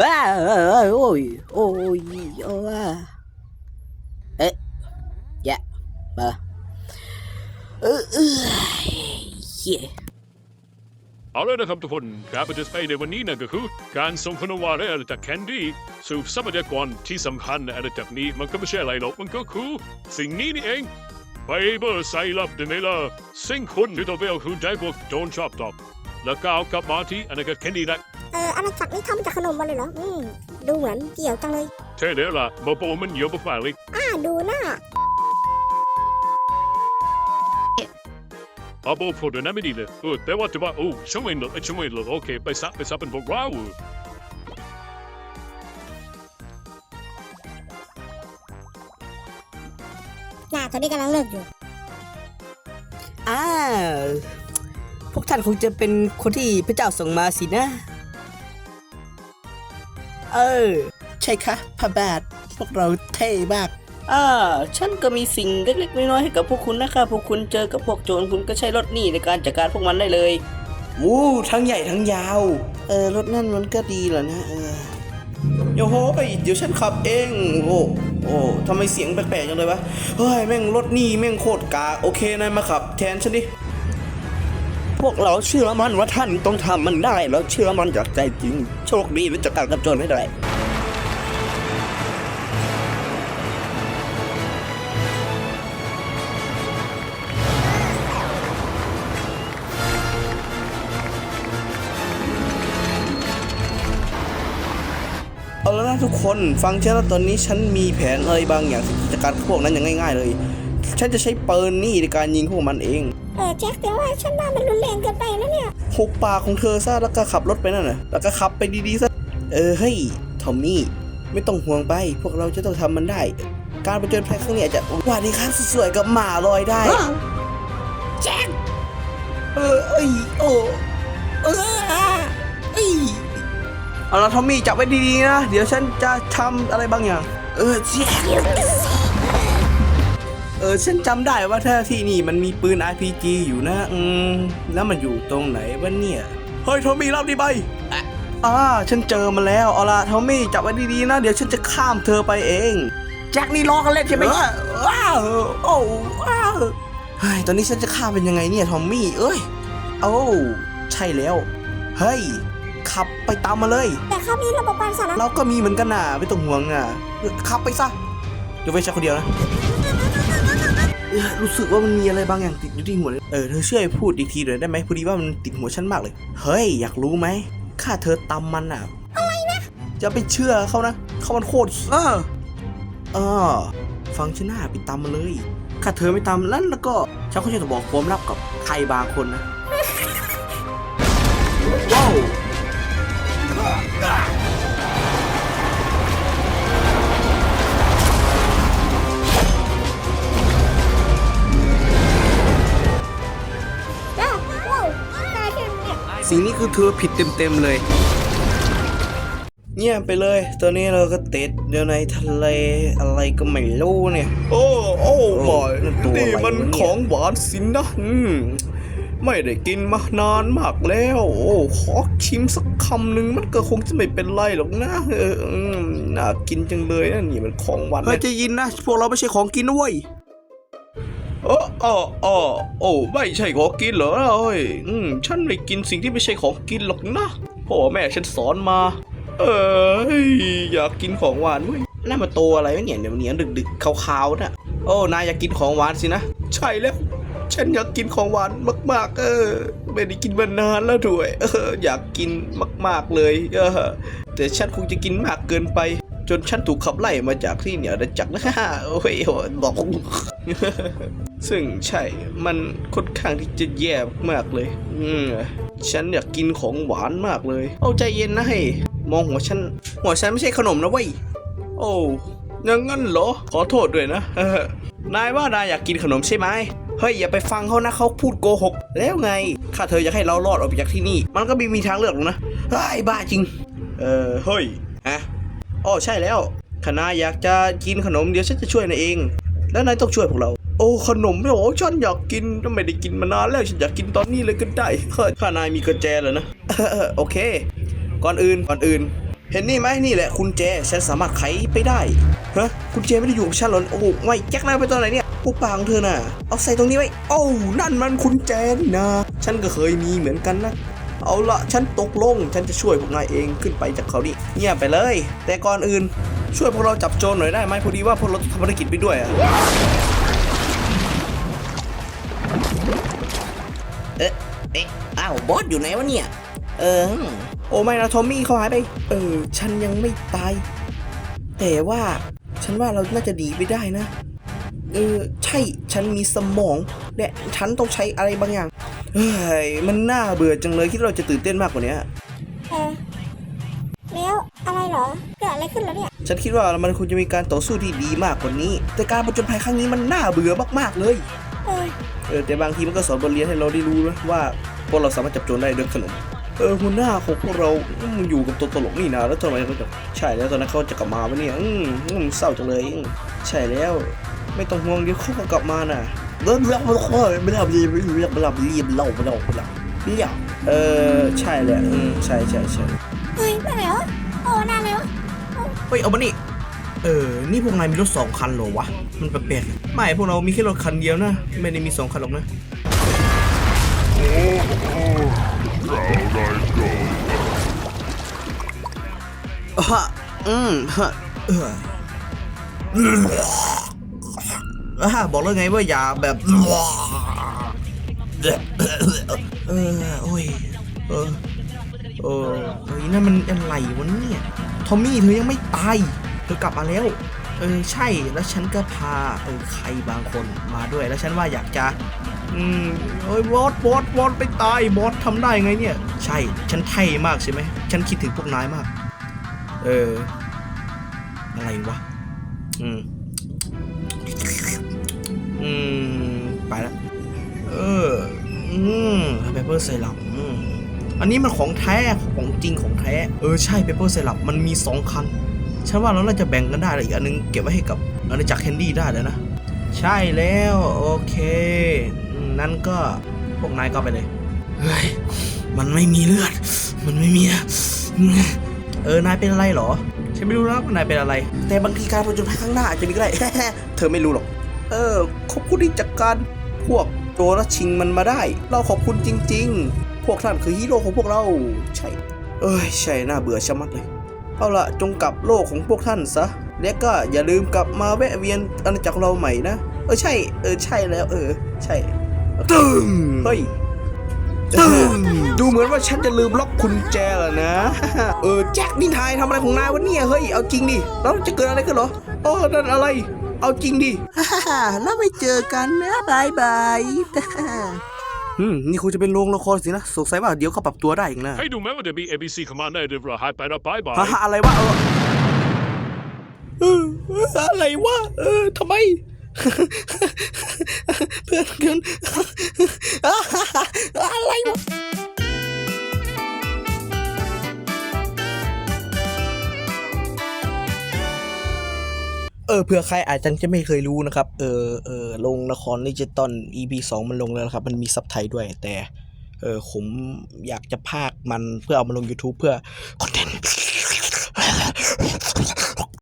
ว้าโอ้ยโอ้ยโอ้ยเอ๊ะยะมาเออเออเหี้ยเอาลยนะครับทุกคนการไปดิสเพย์ในวันนี้นั่นก็คือ การส่งขนมหวานอะไรจากแคนดี้สู่ทรัพยากรที่สำคัญในอะไรจากนี้มันก็ไม่ใช่อะไรหรอกมันก็คือสิ่งนี้นี่เองไฟเบอร์ไซรัปเดเมล่าสิ่งคุณที่ตัวเบลคือใจพวกโดนชอบตอบแล้วก็เอากลับมาที่อันนั้นก็แคนดี้นะ อออาณาจักรนี้ทำมาจากขนมมาเลยเหรออืมดูเหมือนเกี่ยวจังเลยเท่เดี๋ยวล่ะมาโปรมันเยอะมากๆเลย อ่าดูหน้าอาโบพูดนั้นไม่ดีเลยเออแต่ว่าแต่ว่าโอ้ช่วยหน่อยช่วยหน่อยโอเคไปซับไปซับเป็นพวกเราน่าตอนนี้กำลังเลิกอยู่อ่าพวกท่านคงจะเป็นคนที่พระเจ้าส่งมาสินะ เออ ใช่ค่ะพระบาทพวกเราเท่มากอ่าฉันก็มีสิ่งเล็กๆน้อยๆให้กับพวกคุณนะคะพวกคุณเจอกับพวกโจรคุณก็ใช้รถนี่ในการจัดการพวกมันได้เลยวู้ทั้งใหญ่ทั้งยาว เออรถนั่นมันก็ดีเหรอนะเออโยโหไปเดี๋ยวฉันขับเองโอ้โอ้ทำไมเสียงแปลกๆจังเลยวะเฮ้ยแม่งรถนี่แม่งโคตรกาโอเคนายมาขับแทนฉันดิพ วกเราเชื่อมั่นว่าท่านต้องทำมันได้เราเชื่อมั่นจากใจจริง โชคดีและจัดการกับโจรให้ได้เอาล้วนะทุกคนฟังฉันแล้วตอนนี้ฉันมีแผนอะไรบางอย่างที่จะจัดการพวกนั้นอย่างง่าย ๆ เลย ฉันจะใช้ปืนนี่ในการยิงพวกมันเอง เออแจ็คแต่ว่าฉันว่ามันรุนแรงเกินไปนะเนี่ยหุบปากของเธอซะแล้วก็ขับรถไปนั่นน่ะแล้วก็ขับไปดีๆซะ เออเฮ้ยทอมมี่ไม่ต้องห่วงไป พวกเราจะต้องทำมันได้ การประจนภัยครั้งนี้อาจจะหวัดดีครับสวยๆกับหมาลอยได้ แจ็คเออเอ้ยโอ้เออเอ้ยเอาละทอมมี่จับไว้ดีๆนะ เดี๋ยวฉันจะทำอะไรบางอย่าง เออแจ๊ค เออฉันจำได้ว่าถ้าที่นี่มันมีปืน RPG อยู่นะ อืม แล้วมันอยู่ตรงไหนวะเนี่ย เฮ้ยทอมมี่รับดีไปอะอ่าฉันเจอมาแล้ว เอาละทอมมี่จับไว้ดีๆนะ เดี๋ยวฉันจะข้ามเธอไปเอง แจ็คนี่ล้อกันเล่นใช่ไหมเออว้าวโอ้ว้าวเฮ้ย ตอนนี้ฉันจะข้ามเป็นยังไงเนี่ยทอมมี่ เอ้ย โอ้ ใช่แล้ว เฮ้ย ขับไปตามมาเลย แต่เขามีระบบการสั่นนะเราก็มีเหมือนกันน่ะ ไม่ต้องห่วงน่ะ ขับไปซะเดี๋ยวไปฉันคนเดียวนะเอ้ย รู้สึกว่ามันมีอะไรบางอย่างติดอยู่ที่หัวเลยเออเธอช่วยพูดอีกทีหน่อยได้ไหมพอดีว่ามันติดหัวฉันมากเลย เฮ้ย อยากรู้ไหมข้าเธอตำมันอะอะไรนะจะไปเชื่อเขานะเขามันโคตรเออเออฟังฉันหน้าไปตามมาเลยถ้าเธอไม่ตามแล้วแล้วก็ฉันก็จะบอกความลับกับใครบางคนนะ คือเธอผิดเต็มๆเลย เงียบไปเลย ตอนนี้เราก็ติดอยู่ในทะเลอะไรก็ไม่รู้เนี่ย โอ้ โอ้โอ้นั่นตัวอะไรนี่มันวะเนี่ย ของหวานสินนะอืมไม่ได้กินมานานมากแล้ว โอ้ขอชิมสักคำหนึ่งมันก็คงจะไม่เป็นไรหรอกนะเอออืมน่ากินจังเลยนะนี่มันของหวานเฮ้ยจะยินนะ พวกเราไม่ใช่ของกินนะเว้ย เอออ๋ออ๋อโอ้ไม่ใช่ของกินเหรอเอ้ยอืมฉันไม่กินสิ่งที่ไม่ใช่ของกินหรอกนะพ่อแม่ฉันสอนมา เอออยากกินของหวานเว้ยนั่นมันตัวอะไรวะเนี่ยเดี๋ยวเนี้ยดึกๆขาวๆน่ะโอ้นายอยากกินของหวานสินะใช่แล้ว ฉันอยากกินของหวานมาก ๆ เออไม่ได้กินมานานแล้วด้วยเอออยากกินมาก ๆเลยเออแต่ฉันคงจะกินมากเกินไป จนฉันถูกขับไล่มาจากที่เหนือจากนะโอ้ยหบอก ซึ่งใช่มันค่อนข้างที่จะแย่มากเลย อืมฉันอยากกินของหวานมากเลย เอาใจเย็นนะเฮ้มองหัวฉัน หัวฉันไม่ใช่ขนมนะเว้ย โอ้อยังงั้นเหรอ ขอโทษด้วยนะ นายว่านายอยากกินขนมใช่ไหมเฮ้ยอย่าไปฟังเขานะเขาพูดโกหก แล้วไง ข้าเธออยากให้เรารอดออกจากที่นี่ มันก็ไม่มีทางเลือกหรอกนะไอ้ยบ้าจริง เออเฮ้ยฮะอ๋อใช่แล้วถ้านายอยากจะกินขนมเดี๋ยวฉันจะช่วยนายเอง แล้วนายต้องช่วยพวกเรา โอ้ขนมโอ้ฉันอยากกินไม่ได้กินมานานแล้วฉันอยากกินตอนนี้เลยก็ได้เฮ้ยข้านายมีกุญแจเหรอนะโอเค ก่อนอื่นก่อนอื่น เห็นนี่ไหมนี่แหละคุณแจฉันสามารถไขไปได้ฮะคุณแจไม่ได้อยู่กับฉันหรอโอ้ไม่แจ็คนาไปตอนไหนเนี่ยอุปปางเธอน่ะ เอาใส่ตรงนี้ไว้โอ้นั่นมันคุณแจนนะฉันก็เคยมีเหมือนกันนะเอาละฉันตกลง ฉันจะช่วยพวกนายเองขึ้นไปจากเขาดิเงียบไปเลย แต่ก่อนอื่น ช่วยพวกเราจับโจรหน่อยได้ไหมพอดีว่าพวกเราต้องทำภารกิจไปด้วยอะเอ๊ะเอ๊ะอ้าวบอสอยู่ไหนวะเนี่ย เออ โอ้ไม่นะทอมมี่เขาหายไป เออ ฉันยังไม่ตาย แต่ว่าฉันว่าเราน่าจะดีไปได้นะ เออ ใช่ ฉันมีสมอง และฉันต้องใช้อะไรบางอย่าง เฮ้ย มันน่าเบื่อจังเลยคิดว่าเราจะตื่นเต้นมากกว่านี้ เออแล้ว อะไรเหรอ เกิดอะไรขึ้นแล้วเนี่ย ฉันคิดว่ามันควรจะมีการต่อสู้ที่ดีมากกว่านี้ แต่การผจญภัยครั้งนี้มันน่าเบื่อมากๆเลยเออเออแต่บางทีมันก็สอนบทเรียนให้เราได้รู้นะว่าพวกเราสามารถจับโจรได้ด้วยขนมเออหัวหน้าของพวกเราอืมอยู่กับตัวตลกนี่นะแล้วทำไมเขาจะใช่แล้วตอนนั้นเขาจะกลับมาวะเนี่ยอืมอืมเศร้าจังเลยอืมใช่แล้ว ไม่ต้องห่วงเดี๋ยวเขาก็กลับมาน่ะเริ่มแล้วมันค่อยไม่ได้รีบรีบรีบรีบรีบเล่าไม่เล่าไม่เล่าเรียเออใช่แหละอืมใช่ใช่ใช่ เฮ้ยไปไหนวะ โอ้นานเลยวะเฮ้ยเอามานี่เออ นี่พวกนายมีรถสองคันเหรอวะ มันแปลกๆไม่ พวกเรามีแค่รถคันเดียวนะ ไม่ได้มีสองคันหรอกนะฮะอืมฮะเอออ่าบอกแล้วไงว่าอย่าแบบเออโอ้ยเออ เออเฮ้ยนั่นมันอะไรวะเนี่ยทอมมี่เธอยังไม่ตายเธอกลับมาแล้วเออใช่แล้วฉันก็พาเออใครบางคนมาด้วยแล้วฉันว่าอยากจะอืมเอ้ยบอสบอสบอสไปตายบอสทำได้ไงเนี่ย ใช่ฉันเท่มากใช่ไหมฉันคิดถึงพวกนายมาก เออ อะไรวะอืมอืมไปละเออ อืมเปเปอร์ไซรัป อันนี้มันของแท้ของจริงของแท้ เออใช่เปเปอร์ไซรัปมันมีสองคัน ฉันว่าเราน่าจะแบ่งกันได้เลยอีกอันนึงเก็บไว้ให้กับอาณาจักรแคนดี้ได้แล้วนะ ใช่แล้วโอเค นั่นก็พวกนายก็ไปเลย เฮ้ย มันไม่มีเลือด มันไม่มี เออ นายเป็นอะไรเหรอ ฉันไม่รู้นะว่านายเป็นอะไร แต่บางทีการผจญภัยข้างหน้าอาจจะมีก็ได้ เธอไม่รู้หรอก เออขอบคุณที่จัดการพวก โจรและชิงมันมาได้ เราขอบคุณจริง ๆ พวกท่านคือฮีโร่ของพวกเรา ใช่ เอ้ย ใช่ น่าเบื่อชะมัดเลย เอาละจงกลับโลกของพวกท่านซะ และก็อย่าลืมกลับมาแวะเวียนอาณาจักรเราใหม่นะ เออใช่ เออใช่แล้ว เออ ใช่ ตึงเฮ้ยตึงดูเหมือนว่าฉันจะลืมล็อกกุญแจแล้วนะ เออแจ็คนี่ทายทำอะไรของนายวะเนี่ย เฮ้ย เอาจริงดิ แล้วจะเกิดอะไรขึ้นเหรออ๋อนั่นอะไร เอาจริงดิฮ่าแล้วไปเจอกันนะบายบายอืมนี่คงจะเป็นโรงละครสินะสงสัยว่าเดี๋ยวเขาปรับตัวได้อีกนะให้ดูแม้ว่าจะมี ABC Commander เดี๋ยวเราหายไปแล้วบายบายฮ่าฮ่าอะไรวะเออเออเอออะไรวะเออทำไม เพื่อนกัน อะไรวะ เออเผื่อใครอาจจะจะไม่เคยรู้นะครับ เออเออลงละครดิจิตอล EP 2 มันลงแล้วนะครับ มันมีซับไทยด้วยแต่ เออผมอยากจะพากมันเพื่อเอามาลง YouTube เพื่อคอนเทนต์